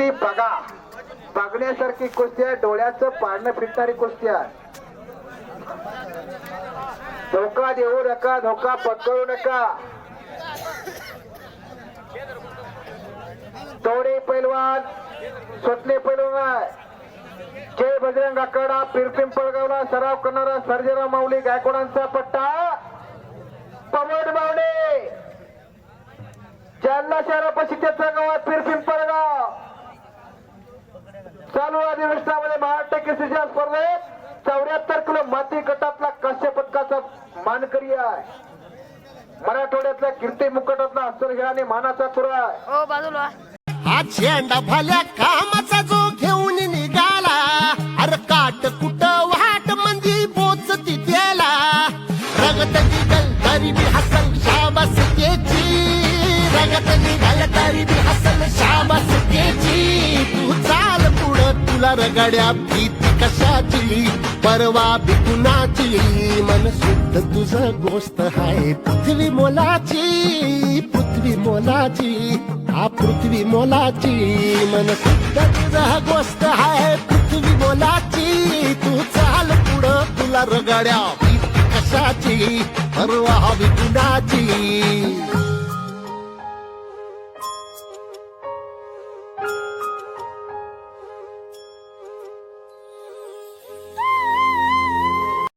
कुस्ती बघा. बघण्यासारखी कुस्ती आहे डोळ्याचं पाडणं फिटणारी कुस्ती आहे. धोका देऊ नका धोका पत्करू नका. तोडे पैलवान स्वतले पैलवान जय बजरंग आखाडा पिरपिंपळगावला सराव करणारा सर्जेराव माऊली गायकवाडांचा पट्टा. पवन मावळे जालना शहरापाशी त्याचा गावात आहे मानकरी आहे. मराठवाड्यातल्या कीर्ती मुकटातला अस्सल आणि मानाचा तुरा आहे. हो बाजूला. हा झेंडा भल्या कामाचा जो घेऊन निघाला अरे काट कुट वाट मंदी बोच त्याला रगत निघल तरी बी हसल शाबास केची रगत निघल तरी बी हसल शाबास केची तू चाल पुढं तुला रगड्या भीती कशाची? परवा बिकुनाची मन शुद्ध तुझं गोष्ट हाय पृथ्वी मोलाची पृथ्वी मोलाची हा पृथ्वी मोलाची. मन शुद्ध तुझं गोष्ट हाय पृथ्वी मोलाची. तू चाल पुढं तुला रगड्या कशाची परवा बिकुनाची